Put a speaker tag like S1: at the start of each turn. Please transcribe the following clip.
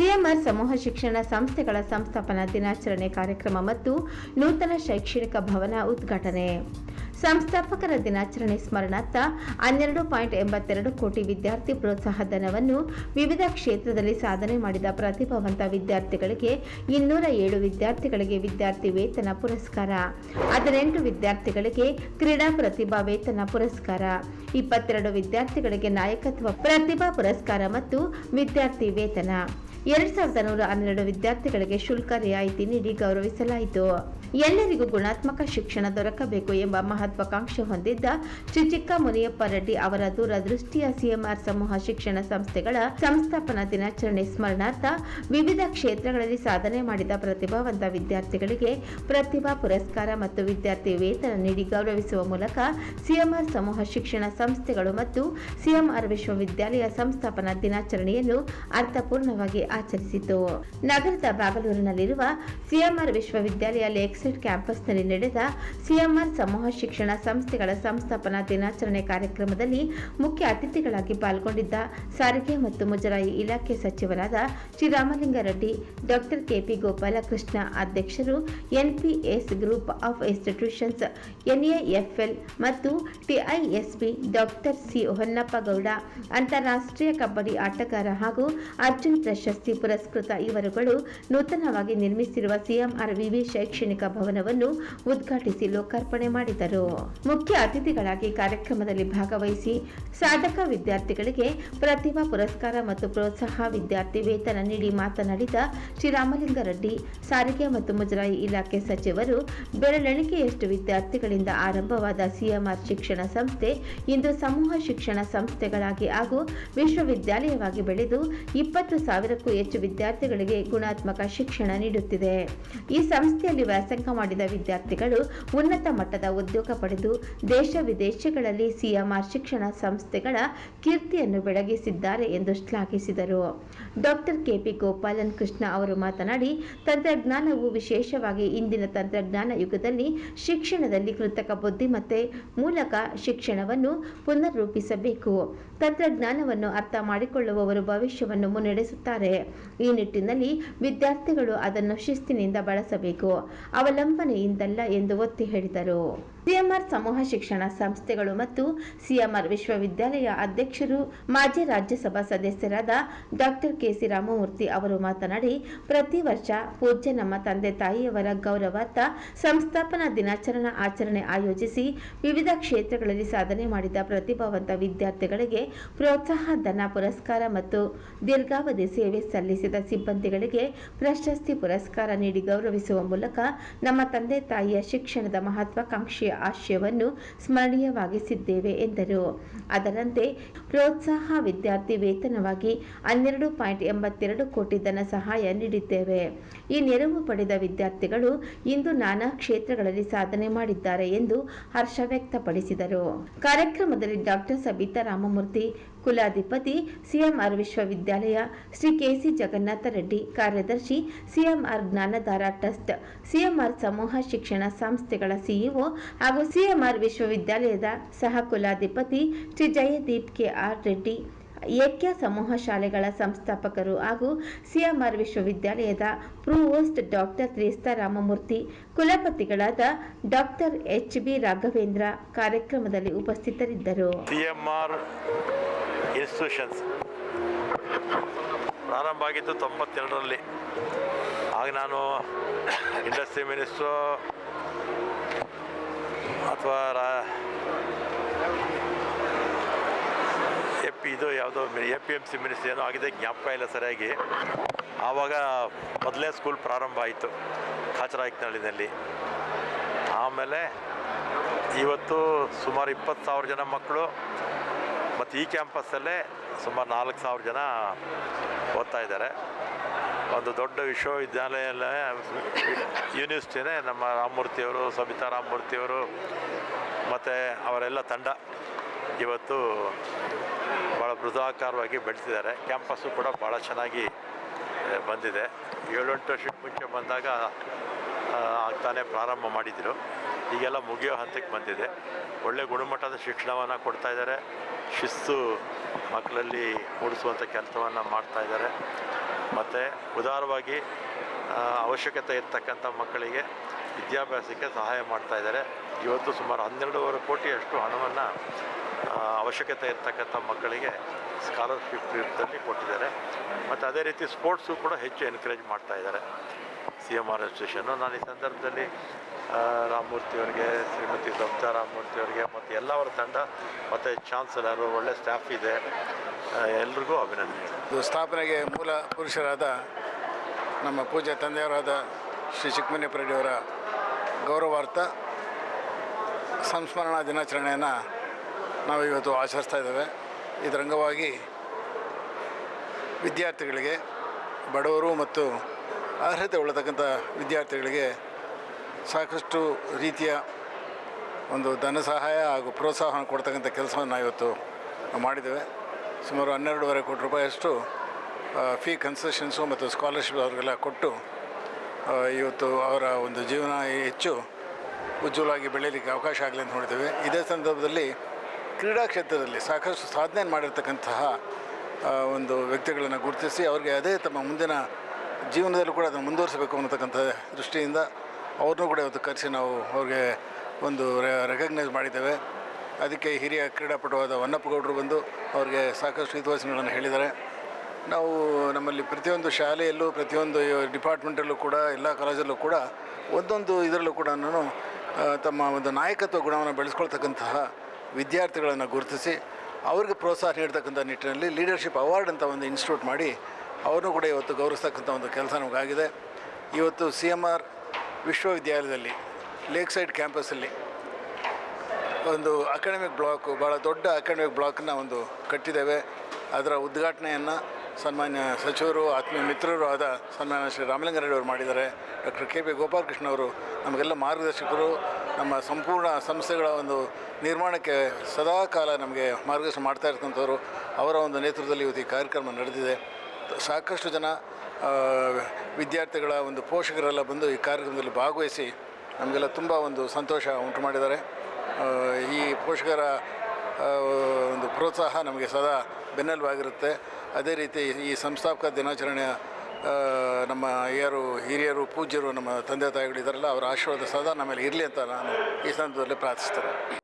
S1: CMR ಸಮೂಹ ಶಿಕ್ಷಣ ಸಂಸ್ಥೆಗಳ ಸಂಸ್ಥಾಪನಾ ದಿನಾಚರಣೆ ಕಾರ್ಯಕ್ರಮ ಮತ್ತು ನೂತನ ಶೈಕ್ಷಣಿಕ ಭವನ ಉದ್ಘಾಟನೆ. ಸಂಸ್ಥಾಪಕರ ದಿನಾಚರಣೆ ಸ್ಮರಣಾರ್ಥ ಹನ್ನೆರಡು ಪಾಯಿಂಟ್ ಎಂಬತ್ತೆರಡು ಕೋಟಿ ವಿದ್ಯಾರ್ಥಿ ಪ್ರೋತ್ಸಾಹ ಧನವನ್ನು ವಿವಿಧ ಕ್ಷೇತ್ರದಲ್ಲಿ ಸಾಧನೆ ಮಾಡಿದ ಪ್ರತಿಭಾವಂತ ವಿದ್ಯಾರ್ಥಿಗಳಿಗೆ ಇನ್ನೂರ ಏಳು ವಿದ್ಯಾರ್ಥಿಗಳಿಗೆ ವಿದ್ಯಾರ್ಥಿ ವೇತನ ಪುರಸ್ಕಾರ, ಹದಿನೆಂಟು ವಿದ್ಯಾರ್ಥಿಗಳಿಗೆ ಕ್ರೀಡಾ ಪ್ರತಿಭಾ ವೇತನ ಪುರಸ್ಕಾರ, ಇಪ್ಪತ್ತೆರಡು ವಿದ್ಯಾರ್ಥಿಗಳಿಗೆ ನಾಯಕತ್ವ ಪ್ರತಿಭಾ ಪುರಸ್ಕಾರ ಮತ್ತು ವಿದ್ಯಾರ್ಥಿ ವೇತನ. ಎರಡ್ ಸಾವಿರದ ನೂರ ಹನ್ನೆರಡು ವಿದ್ಯಾರ್ಥಿಗಳಿಗೆ ಶುಲ್ಕ ರಿಯಾಯಿತಿ ನೀಡಿ ಗೌರವಿಸಲಾಯಿತು. ಎಲ್ಲರಿಗೂ ಗುಣಾತ್ಮಕ ಶಿಕ್ಷಣ ದೊರಕಬೇಕು ಎಂಬ ಮಹತ್ವಾಕಾಂಕ್ಷೆ ಹೊಂದಿದ್ದ ಶ್ರೀ ಚಿಕ್ಕ ಮುನಿಯಪ್ಪ ರೆಡ್ಡಿ ಅವರ ದೂರದೃಷ್ಟಿಯ ಸಿಎಂಆರ್ ಸಮೂಹ ಶಿಕ್ಷಣ ಸಂಸ್ಥೆಗಳ ಸಂಸ್ಥಾಪನಾ ದಿನಾಚರಣೆ ಸ್ಮರಣಾರ್ಥ ವಿವಿಧ ಕ್ಷೇತ್ರಗಳಲ್ಲಿ ಸಾಧನೆ ಮಾಡಿದ ಪ್ರತಿಭಾವಂತ ವಿದ್ಯಾರ್ಥಿಗಳಿಗೆ ಪ್ರತಿಭಾ ಪುರಸ್ಕಾರ ಮತ್ತು ವಿದ್ಯಾರ್ಥಿ ವೇತನ ನೀಡಿ ಗೌರವಿಸುವ ಮೂಲಕ ಸಿಎಂಆರ್ ಸಮೂಹ ಶಿಕ್ಷಣ ಸಂಸ್ಥೆಗಳು ಮತ್ತು ಸಿಎಂಆರ್ ವಿಶ್ವವಿದ್ಯಾಲಯ ಸಂಸ್ಥಾಪನಾ ದಿನಾಚರಣೆಯನ್ನು ಅರ್ಥಪೂರ್ಣವಾಗಿ ಆಚರಿಸಿತು. ನಗರದ ಬಾಗಲೂರಿನಲ್ಲಿರುವ ಸಿಎಂಆರ್ ವಿಶ್ವವಿದ್ಯಾಲಯ ಲೇಕ್ಸೈಡ್ ಕ್ಯಾಂಪಸ್ನಲ್ಲಿ ನಡೆದ ಸಿಎಂಆರ್ ಸಮೂಹ ಶಿಕ್ಷಣ ಸಂಸ್ಥೆಗಳ ಸಂಸ್ಥಾಪನಾ ದಿನಾಚರಣೆ ಕಾರ್ಯಕ್ರಮದಲ್ಲಿ ಮುಖ್ಯ ಅತಿಥಿಗಳಾಗಿ ಪಾಲ್ಗೊಂಡಿದ್ದ ಸಾರಿಗೆ ಮತ್ತು ಮುಜರಾಯಿ ಇಲಾಖೆ ಸಚಿವರಾದ ಶ್ರೀರಾಮಲಿಂಗಾರೆಡ್ಡಿ ಡಾಕ್ಟರ್ ಕೆಪಿ ಗೋಪಾಲಕೃಷ್ಣ ಅಧ್ಯಕ್ಷರು, NPS group of institutions NAFL ಮತ್ತು ಟಿಐಎಸ್ಪಿ ಡಾಕ್ಟರ್ ಸಿ ಹೊನ್ನಪ್ಪಗೌಡ ಅಂತಾರಾಷ್ಟ್ರೀಯ ಕಬಡ್ಡಿ ಆಟಗಾರ ಹಾಗೂ ಅರ್ಜುನ್ ಪ್ರಶಸ್ತಿ ಪುರಸ್ಕೃತ ಇವರುಗಳು ನೂತನವಾಗಿ ನಿರ್ಮಿಸಿರುವ ಸಿಎಂಆರ್ ವಿವಿ ಶೈಕ್ಷಣಿಕ ಭವನವನ್ನು ಉದ್ಘಾಟಿಸಿ ಲೋಕಾರ್ಪಣೆ ಮಾಡಿದರು. ಮುಖ್ಯ ಅತಿಥಿಗಳಾಗಿ ಕಾರ್ಯಕ್ರಮದಲ್ಲಿ ಭಾಗವಹಿಸಿ ಸಾಧಕ ವಿದ್ಯಾರ್ಥಿಗಳಿಗೆ ಪ್ರತಿಭಾ ಪುರಸ್ಕಾರ ಮತ್ತು ಪ್ರೋತ್ಸಾಹ, ವಿದ್ಯಾರ್ಥಿ ವೇತನ ನೀಡಿ ಮಾತನಾಡಿದ ಶ್ರೀರಾಮಲಿಂಗರೆಡ್ಡಿ ಸಾರಿಗೆ ಮತ್ತು ಮುಜರಾಯಿ ಇಲಾಖೆ ಸಚಿವರು, ಬೆರಳೆಣಿಕೆಯಷ್ಟು ವಿದ್ಯಾರ್ಥಿಗಳಿಂದ ಆರಂಭವಾದ ಸಿಎಂಆರ್ ಶಿಕ್ಷಣ ಸಂಸ್ಥೆ ಇಂದು ಸಮೂಹ ಶಿಕ್ಷಣ ಸಂಸ್ಥೆಗಳಾಗಿ ಹಾಗೂ ವಿಶ್ವವಿದ್ಯಾಲಯವಾಗಿ ಬೆಳೆದು ಇಪ್ಪತ್ತು ಸಾವಿರಕ್ಕೂ ಹೆಚ್ಚು ವಿದ್ಯಾರ್ಥಿಗಳಿಗೆ ಗುಣಾತ್ಮಕ ಶಿಕ್ಷಣ ನೀಡುತ್ತಿದೆ. ಈ ಸಂಸ್ಥೆಯಲ್ಲಿ ವ್ಯಾಸಂಗ ಮಾಡಿದ ವಿದ್ಯಾರ್ಥಿಗಳು ಉನ್ನತ ಮಟ್ಟದ ಉದ್ಯೋಗ ಪಡೆದು ದೇಶ ವಿದೇಶಗಳಲ್ಲಿ ಸಿಎಂಆರ್ ಶಿಕ್ಷಣ ಸಂಸ್ಥೆಗಳ ಕೀರ್ತಿಯನ್ನು ಬೆಳಗಿಸಿದ್ದಾರೆ ಎಂದು ಶ್ಲಾಘಿಸಿದರು. ಡಾಕ್ಟರ್ ಕೆಪಿ ಗೋಪಾಲನ್ ಕೃಷ್ಣ ಅವರು ಮಾತನಾಡಿ, ತಂತ್ರಜ್ಞಾನವು ವಿಶೇಷವಾಗಿ ಇಂದಿನ ತಂತ್ರಜ್ಞಾನ ಯುಗದಲ್ಲಿ ಶಿಕ್ಷಣದಲ್ಲಿ ಕೃತಕ ಬುದ್ಧಿಮತ್ತೆ ಮೂಲಕ ಶಿಕ್ಷಣವನ್ನು ಪುನರ್ರೂಪಿಸಬೇಕು. ತಂತ್ರಜ್ಞಾನವನ್ನು ಅರ್ಥ ಮಾಡಿಕೊಳ್ಳುವವರು ಭವಿಷ್ಯವನ್ನು ಮುನ್ನಡೆಸುತ್ತಾರೆ. ಈ ನಿಟ್ಟಿನಲ್ಲಿ ವಿದ್ಯಾರ್ಥಿಗಳು ಅದನ್ನು ಶಿಸ್ತಿನಿಂದ ಬಳಸಬೇಕು. ಅವಲಂಬನೆಯಿಂದಲ್ಲ ಎಂದು ಒತ್ತಿ ಹೇಳಿದರು. ಸಿಎಂಆರ್ ಸಮೂಹ ಶಿಕ್ಷಣ ಸಂಸ್ಥೆಗಳು ಮತ್ತು ಸಿಎಂಆರ್ ವಿಶ್ವವಿದ್ಯಾಲಯ ಅಧ್ಯಕ್ಷರು, ಮಾಜಿ ರಾಜ್ಯಸಭಾ ಸದಸ್ಯರಾದ ಡಾಕ್ಟರ್ ಕೆಸಿ ರಾಮಮೂರ್ತಿ ಅವರು ಮಾತನಾಡಿ, ಪ್ರತಿ ವರ್ಷ ಪೂಜ್ಯ ನಮ್ಮ ತಂದೆ ತಾಯಿಯವರ ಗೌರವಾರ್ಥ ಸಂಸ್ಥಾಪನಾ ದಿನಾಚರಣಾ ಆಚರಣೆ ಆಯೋಜಿಸಿ ವಿವಿಧ ಕ್ಷೇತ್ರಗಳಲ್ಲಿ ಸಾಧನೆ ಮಾಡಿದ ಪ್ರತಿಭಾವಂತ ವಿದ್ಯಾರ್ಥಿಗಳಿಗೆ ಪ್ರೋತ್ಸಾಹ, ಧನ ಪುರಸ್ಕಾರ ಮತ್ತು ದೀರ್ಘಾವಧಿ ಸೇವೆ ಸಲ್ಲಿಸಿದ ಸಿಬ್ಬಂದಿಗಳಿಗೆ ಪ್ರಶಸ್ತಿ ಪುರಸ್ಕಾರ ನೀಡಿ ಗೌರವಿಸುವ ಮೂಲಕ ನಮ್ಮ ತಂದೆ ತಾಯಿಯ ಶಿಕ್ಷಣದ ಮಹತ್ವಾಕಾಂಕ್ಷೆಯ ಆಶಯವನ್ನು ಸ್ಮರಣೀಯವಾಗಿಸಿದ್ದೇವೆ ಎಂದರು. ಅದರಂತೆ ಪ್ರೋತ್ಸಾಹ ವಿದ್ಯಾರ್ಥಿ ವೇತನವಾಗಿ ಹನ್ನೆರಡು ಪಾಯಿಂಟ್ ಎಂಬತ್ತೆರಡು ಕೋಟಿ ಧನ ಸಹಾಯ ನೀಡಿದ್ದೇವೆ. ಈ ನೆರವು ಪಡೆದ ವಿದ್ಯಾರ್ಥಿಗಳು ಇಂದು ನಾನಾ ಕ್ಷೇತ್ರಗಳಲ್ಲಿ ಸಾಧನೆ ಮಾಡಿದ್ದಾರೆ ಎಂದು ಹರ್ಷ ವ್ಯಕ್ತಪಡಿಸಿದರು. ಕಾರ್ಯಕ್ರಮದಲ್ಲಿ ಡಾಕ್ಟರ್ ಸಬಿತಾ ರಾಮಮೂರ್ತಿ ಕುಲಾಧಿಪತಿ ಸಿಎಂಆರ್ ವಿಶ್ವವಿದ್ಯಾಲಯ, ಶ್ರೀ ಕೆಸಿ ಜಗನ್ನಾಥ ರೆಡ್ಡಿ ಕಾರ್ಯದರ್ಶಿ ಸಿಎಂಆರ್ ಜ್ಞಾನಧಾರ ಟ್ರಸ್ಟ್ ಸಿಎಂಆರ್ ಸಮೂಹ ಶಿಕ್ಷಣ ಸಂಸ್ಥೆಗಳ ಸಿಇಒ ಹಾಗೂ ಸಿಎಂಆರ್ ವಿಶ್ವವಿದ್ಯಾಲಯದ ಸಹ ಕುಲಾಧಿಪತಿ ಶ್ರೀ ಜಯದೀಪ್ ಕೆ ಆರ್ ರೆಡ್ಡಿ, ಏಕ್ಯ ಸಮೂಹ ಶಾಲೆಗಳ ಸಂಸ್ಥಾಪಕರು ಹಾಗೂ ಸಿಎಂಆರ್ ವಿಶ್ವವಿದ್ಯಾಲಯದ ಪ್ರೂವೋಸ್ಟ್ ಡಾಕ್ಟರ್ ತ್ರಿಸ್ತಾ ರಾಮಮೂರ್ತಿ, ಕುಲಪತಿಗಳಾದ ಡಾಕ್ಟರ್ ಎಚ್ ಬಿ ರಾಘವೇಂದ್ರ ಕಾರ್ಯಕ್ರಮದಲ್ಲಿ ಉಪಸ್ಥಿತರಿದ್ದರು.
S2: ಸಿಎಂಆರ್ ಆರ್ ಇನ್ಸ್ಟಿಟ್ಯೂಷನ್ಸ್ ಪ್ರಾರಂಭ ಆಗಿದ್ದು ತೊಂಬತ್ತೆರಡರಲ್ಲಿ. ಆಗ ನಾನು ಇಂಡಸ್ಟ್ರಿ ಮಿನಿಸ್ಟ್ರು ಅಥವಾ ರಾ ಎ ಇದು ಯಾವುದೋ A P M C ministry ಏನೋ ಆಗಿದೆ, ಜ್ಞಾಪಕ ಇಲ್ಲ ಸರಿಯಾಗಿ. ಆವಾಗ ಮೊದಲೇ ಸ್ಕೂಲ್ ಪ್ರಾರಂಭ ಆಯಿತು ಕಾಚರಾಯಕನಹಳ್ಳಿನಲ್ಲಿ ಆಮೇಲೆ ಇವತ್ತು ಸುಮಾರು ಇಪ್ಪತ್ತು ಸಾವಿರ ಜನ ಮಕ್ಕಳು ಮತ್ತು ಈ ಕ್ಯಾಂಪಸ್ಸಲ್ಲೇ ಸುಮಾರು ನಾಲ್ಕು ಸಾವಿರ ಜನ ಓದ್ತಾ ಇದ್ದಾರೆ. ಒಂದು ದೊಡ್ಡ ವಿಶ್ವವಿದ್ಯಾಲಯ ಯೂನಿವರ್ಸಿಟಿನೇ ನಮ್ಮ ರಾಮಮೂರ್ತಿಯವರು ಸಬಿತಾ ರಾಮಮೂರ್ತಿಯವರು, ಮತ್ತು ಅವರೆಲ್ಲ ತಂಡ ಇವತ್ತು ಭಾಳ ಮೃದಾಕಾರವಾಗಿ ಬೆಳೆಸಿದ್ದಾರೆ. ಕ್ಯಾಂಪಸ್ಸು ಕೂಡ ಭಾಳ ಚೆನ್ನಾಗಿ ಬಂದಿದೆ. ಏಳೆಂಟು ವರ್ಷಕ್ಕೆ ಮುಂಚೆ ಬಂದಾಗ ಆಗ್ತಾನೆ ಪ್ರಾರಂಭ ಮಾಡಿದರು. ಈಗೆಲ್ಲ ಮುಗಿಯೋ ಹಂತಕ್ಕೆ ಬಂದಿದೆ. ಒಳ್ಳೆ ಗುಣಮಟ್ಟದ ಶಿಕ್ಷಣವನ್ನು ಕೊಡ್ತಾ ಇದ್ದಾರೆ. ಶಿಸ್ತು ಮಕ್ಕಳಲ್ಲಿ ಮೂಡಿಸುವಂಥ ಕೆಲಸವನ್ನು ಮಾಡ್ತಾ ಇದ್ದಾರೆ. ಮತ್ತು ಉದಾರವಾಗಿ ಅವಶ್ಯಕತೆ ಇರ್ತಕ್ಕಂಥ ಮಕ್ಕಳಿಗೆ ವಿದ್ಯಾಭ್ಯಾಸಕ್ಕೆ ಸಹಾಯ ಮಾಡ್ತಾ ಇದ್ದಾರೆ. ಇವತ್ತು ಸುಮಾರು ಹನ್ನೆರಡೂವರೆ ಕೋಟಿಯಷ್ಟು ಹಣವನ್ನು ಅವಶ್ಯಕತೆ ಇರ್ತಕ್ಕಂಥ ಮಕ್ಕಳಿಗೆ ಸ್ಕಾಲರ್ಶಿಪ್ ರೂಪದಲ್ಲಿ ಕೊಟ್ಟಿದ್ದಾರೆ. ಮತ್ತು ಅದೇ ರೀತಿ ಸ್ಪೋರ್ಟ್ಸು ಕೂಡ ಹೆಚ್ಚು ಎನ್ಕರೇಜ್ ಮಾಡ್ತಾ ಇದ್ದಾರೆ. ಸಿ ಎಂ ಆರ್ ಅಸೋಸಿಯೇಷನ್ನು ನಾನು ಈ ಸಂದರ್ಭದಲ್ಲಿ ರಾಮಮೂರ್ತಿಯವರಿಗೆ ಶ್ರೀಮತಿ ಸಬ್ಜಾ ರಾಮಮೂರ್ತಿ ಅವರಿಗೆ ಮತ್ತು ಎಲ್ಲವರ ತಂಡ, ಮತ್ತು ಚಾನ್ಸಲರು, ಒಳ್ಳೆ ಸ್ಟಾಫ್ ಇದೆ. ಎಲ್ರಿಗೂ ಅಭಿನಂದನೆ
S3: ಇದು ಸ್ಥಾಪನೆಗೆ ಮೂಲ ಪುರುಷರಾದ ನಮ್ಮ ಪೂಜೆ ತಂದೆಯವರಾದ ಶ್ರೀ ಚಿಕ್ಕಮನ್ಯಪ್ಪ ರೆಡ್ಡಿಯವರ ಗೌರವಾರ್ಥ ಸಂಸ್ಮರಣಾ ದಿನಾಚರಣೆಯನ್ನು ನಾವು ಇವತ್ತು ಆಚರಿಸ್ತಾ ಇದ್ದೇವೆ. ಇದರಂಗವಾಗಿ ವಿದ್ಯಾರ್ಥಿಗಳಿಗೆ, ಬಡವರು ಮತ್ತು ಅರ್ಹತೆ ಉಳ್ಳತಕ್ಕಂಥ ವಿದ್ಯಾರ್ಥಿಗಳಿಗೆ ಸಾಕಷ್ಟು ರೀತಿಯ ಒಂದು ಧನ ಸಹಾಯ ಹಾಗೂ ಪ್ರೋತ್ಸಾಹ ಕೊಡ್ತಕ್ಕಂಥ ಕೆಲಸವನ್ನು ಇವತ್ತು ಮಾಡಿದ್ದೇವೆ. ಸುಮಾರು ಹನ್ನೆರಡೂವರೆ ಕೋಟಿ ರೂಪಾಯಿಯಷ್ಟು ಫೀ ಕನ್ಸೆಷನ್ಸು ಮತ್ತು ಸ್ಕಾಲರ್ಶಿಪ್ ಅವ್ರಿಗೆಲ್ಲ ಕೊಟ್ಟು ಇವತ್ತು ಅವರ ಒಂದು ಜೀವನ ಹೆಚ್ಚು ಉಜ್ವಲವಾಗಿ ಬೆಳೆಯಲಿಕ್ಕೆ ಅವಕಾಶ ಆಗಲಿ ಅಂತ ನೋಡಿದ್ದೇವೆ. ಇದೇ ಸಂದರ್ಭದಲ್ಲಿ ಕ್ರೀಡಾ ಕ್ಷೇತ್ರದಲ್ಲಿ ಸಾಕಷ್ಟು ಸಾಧನೆ ಮಾಡಿರ್ತಕ್ಕಂತಹ ಒಂದು ವ್ಯಕ್ತಿಗಳನ್ನು ಗುರುತಿಸಿ ಅವರಿಗೆ ಅದೇ ತಮ್ಮ ಮುಂದಿನ ಜೀವನದಲ್ಲೂ ಕೂಡ ಅದನ್ನು ಮುಂದುವರಿಸಬೇಕು ಅನ್ನತಕ್ಕಂಥ ದೃಷ್ಟಿಯಿಂದ ಅವ್ರನ್ನೂ ಕೂಡ ಇವತ್ತು ಕರೆಸಿ ನಾವು ಅವ್ರಿಗೆ ಒಂದು ರೆಕಗ್ನೈಸ್ ಮಾಡಿದ್ದೇವೆ. ಅದಕ್ಕೆ ಹಿರಿಯ ಕ್ರೀಡಾಪಟುವಾದ ಹೊನ್ನಪ್ಪಗೌಡರು ಬಂದು ಅವ್ರಿಗೆ ಸಾಕಷ್ಟು ಹಿತವಚನಗಳನ್ನು ಹೇಳಿದ್ದಾರೆ. ನಾವು ನಮ್ಮಲ್ಲಿ ಪ್ರತಿಯೊಂದು ಶಾಲೆಯಲ್ಲೂ, ಪ್ರತಿಯೊಂದು ಡಿಪಾರ್ಟ್ಮೆಂಟಲ್ಲೂ ಕೂಡ, ಎಲ್ಲ ಕಾಲೇಜಲ್ಲೂ ಕೂಡ ಒಂದೊಂದು ಇದರಲ್ಲೂ ಕೂಡ ನಾನು ತಮ್ಮ ಒಂದು ನಾಯಕತ್ವ ಗುಣವನ್ನು ಬೆಳೆಸ್ಕೊಳ್ತಕ್ಕಂತಹ ವಿದ್ಯಾರ್ಥಿಗಳನ್ನು ಗುರುತಿಸಿ, ಅವ್ರಿಗೆ ಪ್ರೋತ್ಸಾಹ ನೀಡ್ತಕ್ಕಂಥ ನಿಟ್ಟಿನಲ್ಲಿ ಲೀಡರ್ಶಿಪ್ ಅವಾರ್ಡ್ ಅಂತ ಒಂದು ಇನ್ಸ್ಟಿಟ್ಯೂಟ್ ಮಾಡಿ ಅವ್ರನ್ನೂ ಕೂಡ ಇವತ್ತು ಗೌರವಿಸ್ತಕ್ಕಂಥ ಒಂದು ಕೆಲಸ ನಮಗಾಗಿದೆ. ಇವತ್ತು ಸಿ ಎಂ ಆರ್ ವಿಶ್ವವಿದ್ಯಾಲಯದಲ್ಲಿ ಲೇಕ್ ಸೈಡ್ ಕ್ಯಾಂಪಸ್ಸಲ್ಲಿ ಒಂದು ಅಕಾಡೆಮಿಕ್ ಬ್ಲಾಕು ಭಾಳ ದೊಡ್ಡ ಅಕಾಡೆಮಿಕ್ ಬ್ಲಾಕನ್ನ ಒಂದು ಕಟ್ಟಿದ್ದೇವೆ. ಅದರ ಉದ್ಘಾಟನೆಯನ್ನು ಸನ್ಮಾನ್ಯ ಸಚಿವರು, ಆತ್ಮೀಯ ಮಿತ್ರರು ಆದ ಸನ್ಮಾನ್ಯ ಶ್ರೀ ರಾಮಲಿಂಗಾರೆಡ್ಡಿ ಅವರು ಮಾಡಿದ್ದಾರೆ. ಡಾಕ್ಟರ್ ಕೆ ಪಿ ಗೋಪಾಲಕೃಷ್ಣ ಅವರು ನಮಗೆಲ್ಲ ಮಾರ್ಗದರ್ಶಕರು. ನಮ್ಮ ಸಂಪೂರ್ಣ ಸಂಸ್ಥೆಗಳ ಒಂದು ನಿರ್ಮಾಣಕ್ಕೆ ಸದಾ ಕಾಲ ನಮಗೆ ಮಾರ್ಗದರ್ಶನ ಮಾಡ್ತಾ ಇರ್ತಕ್ಕಂಥವ್ರು. ಅವರ ಒಂದು ನೇತೃತ್ವದಲ್ಲಿ ಇವತ್ತು ಈ ಕಾರ್ಯಕ್ರಮ ನಡೆದಿದೆ. ಸಾಕಷ್ಟು ಜನ ವಿದ್ಯಾರ್ಥಿಗಳ ಒಂದು ಪೋಷಕರೆಲ್ಲ ಬಂದು ಈ ಕಾರ್ಯಕ್ರಮದಲ್ಲಿ ಭಾಗವಹಿಸಿ ನಮಗೆಲ್ಲ ತುಂಬ ಒಂದು ಸಂತೋಷ ಉಂಟು ಮಾಡಿದ್ದಾರೆ. ಈ ಪೋಷಕರ ಒಂದು ಪ್ರೋತ್ಸಾಹ ನಮಗೆ ಸದಾ ಬೆನ್ನೆಲುಬಾಗಿರುತ್ತೆ. ಅದೇ ರೀತಿ ಈ ಸಂಸ್ಥಾಪಕ ದಿನಾಚರಣೆಯ ನಮ್ಮ ಯಾರು ಹಿರಿಯರು, ಪೂಜ್ಯರು, ನಮ್ಮ ತಂದೆ ತಾಯಿಗಳು ಅವರ ಆಶೀರ್ವಾದ ಸದಾ ನಮ್ಮಲ್ಲಿ ಇರಲಿ ಅಂತ ನಾನು ಈ ಸಂದರ್ಭದಲ್ಲಿ ಪ್ರಾರ್ಥಿಸ್ತೇನೆ.